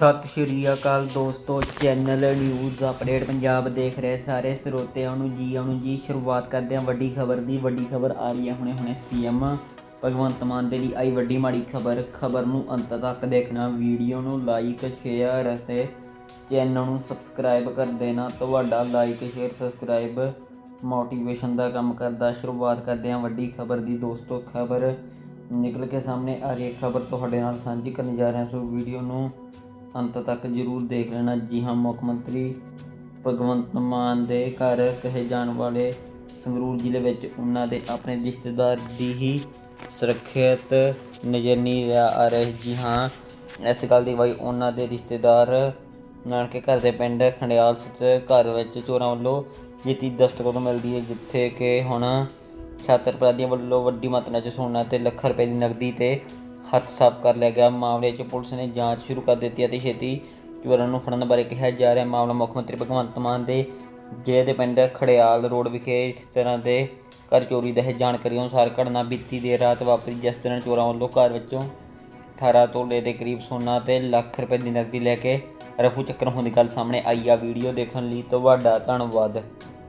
ਸਤਿ ਸ਼੍ਰੀ ਅਕਾਲ ਦੋਸਤੋ channel news update Punjab ਦੇਖ ਰਹੇ ਸਾਰੇ ਸਰੋਤਿਆਂ ਨੂੰ ਜੀ, ਆਉਣ ਜੀ, ਸ਼ੁਰੂਆਤ ਕਰਦੇ ਹਾਂ ਵੱਡੀ ਖਬਰ ਦੀ, ਵੱਡੀ ਖਬਰ ਆ ਰਹੀ ਹੈ ਹੁਣੇ ਹੁਣੇ ਸੀਐਮ ਭਗਵੰਤ ਮਾਨ ਦੇ ਲਈ ਆਈ ਵੱਡੀ ਮਾੜੀ ਖਬਰ ਖਬਰ ਨੂੰ ਅੰਤ ਤੱਕ ਦੇਖਣਾ ਵੀਡੀਓ ਨੂੰ ਲਾਈਕ ਸ਼ੇਅਰ ਅਤੇ ਚੈਨਲ ਨੂੰ ਸਬਸਕ੍ਰਾਈਬ ਕਰ ਦੇਣਾ, ਤੁਹਾਡਾ ਲਾਈਕ ਸ਼ੇਅਰ ਸਬਸਕ੍ਰਾਈਬ ਮੋਟੀਵੇਸ਼ਨ ਦਾ ਕੰਮ ਕਰਦਾ, ਸ਼ੁਰੂਆਤ ਕਰਦੇ ਹਾਂ ਵੱਡੀ ਖਬਰ ਦੀ ਦੋਸਤੋ, ਖਬਰ ਨਿਕਲ ਕੇ ਸਾਹਮਣੇ ਆ ਰਹੀ ਖਬਰ ਤੁਹਾਡੇ ਨਾਲ ਸਾਂਝੀ ਕਰਨ ਜਾ ਰਹੇ ਹਾਂ ਸੋ ਵੀਡੀਓ ਨੂੰ ਅੰਤ ਤੱਕ ਜ਼ਰੂਰ ਦੇਖ ਲੈਣਾ। ਜੀ ਹਾਂ, ਮੁੱਖ ਮੰਤਰੀ ਭਗਵੰਤ ਮਾਨ ਦੇ ਘਰ ਕਹੇ ਜਾਣ ਵਾਲੇ ਸੰਗਰੂਰ ਜ਼ਿਲ੍ਹੇ ਵਿੱਚ ਉਹਨਾਂ ਦੇ ਆਪਣੇ ਰਿਸ਼ਤੇਦਾਰ ਦੀ ਹੀ ਸੁਰੱਖਿਅਤ ਨਜ਼ਰ ਨਹੀਂ ਆ ਆ ਰਹੇ। ਜੀ ਹਾਂ, ਇਸ ਗੱਲ ਦੀ ਵਾਈ ਉਹਨਾਂ ਦੇ ਰਿਸ਼ਤੇਦਾਰ ਨਾਨਕੇ ਘਰ ਦੇ ਪਿੰਡ ਖੰਡਿਆਲ ਸਥਿਤ ਘਰ ਵਿੱਚ ਚੋਰਾਂ ਵੱਲੋਂ ਜਿੱਤੀ ਦਸਤਕ ਤੋਂ ਮਿਲਦੀ ਹੈ, ਜਿੱਥੇ ਕਿ ਹੁਣ ਛਾਤਰ ਅਪਰਾਧੀਆਂ ਵੱਲੋਂ ਵੱਡੀ ਮਾਤਰਾ 'ਚ ਸੋਨਾ ਤੇ ਲੱਖ ਰੁਪਏ ਦੀ ਨਕਦੀ ਤੇ ਹੱਥ ਸਾਫ਼ ਕਰ ਲਿਆ ਗਿਆ। ਮਾਮਲੇ 'ਚ ਪੁਲਿਸ ਨੇ ਜਾਂਚ ਸ਼ੁਰੂ ਕਰ ਦਿੱਤੀ ਅਤੇ ਛੇਤੀ ਚੋਰਾਂ ਨੂੰ ਫੜਨ ਬਾਰੇ ਕਿਹਾ ਜਾ ਰਿਹਾ। ਮਾਮਲਾ ਮੁੱਖ ਮੰਤਰੀ ਭਗਵੰਤ ਮਾਨ ਦੇ ਜ਼ਿਲ੍ਹੇ ਦੇ ਪਿੰਡ ਖੜਿਆਲ ਰੋਡ ਵਿਖੇ ਇਸ ਤਰ੍ਹਾਂ ਦੇ ਘਰ ਚੋਰੀ ਦਾ ਹੈ ਜਾਣਕਾਰੀ ਅਨੁਸਾਰ ਘਟਨਾ ਬੀਤੀ ਦੇਰ ਰਾਤ ਵਾਪਰੀ, ਜਿਸ ਤਰ੍ਹਾਂ ਚੋਰਾਂ ਵੱਲੋਂ ਘਰ ਵਿੱਚੋਂ 18 ਤੋਲੇ ਦੇ ਕਰੀਬ ਸੋਨਾ ਤੇ ਲੱਖ ਰੁਪਏ ਦੀ ਨਕਦੀ ਲੈ ਕੇ ਰਫੂ ਚੱਕਰ ਹੋਣ ਦੀ ਗੱਲ ਸਾਹਮਣੇ ਆਈ। ਆ ਵੀਡੀਓ ਦੇਖਣ ਲਈ ਤੁਹਾਡਾ ਧੰਨਵਾਦ।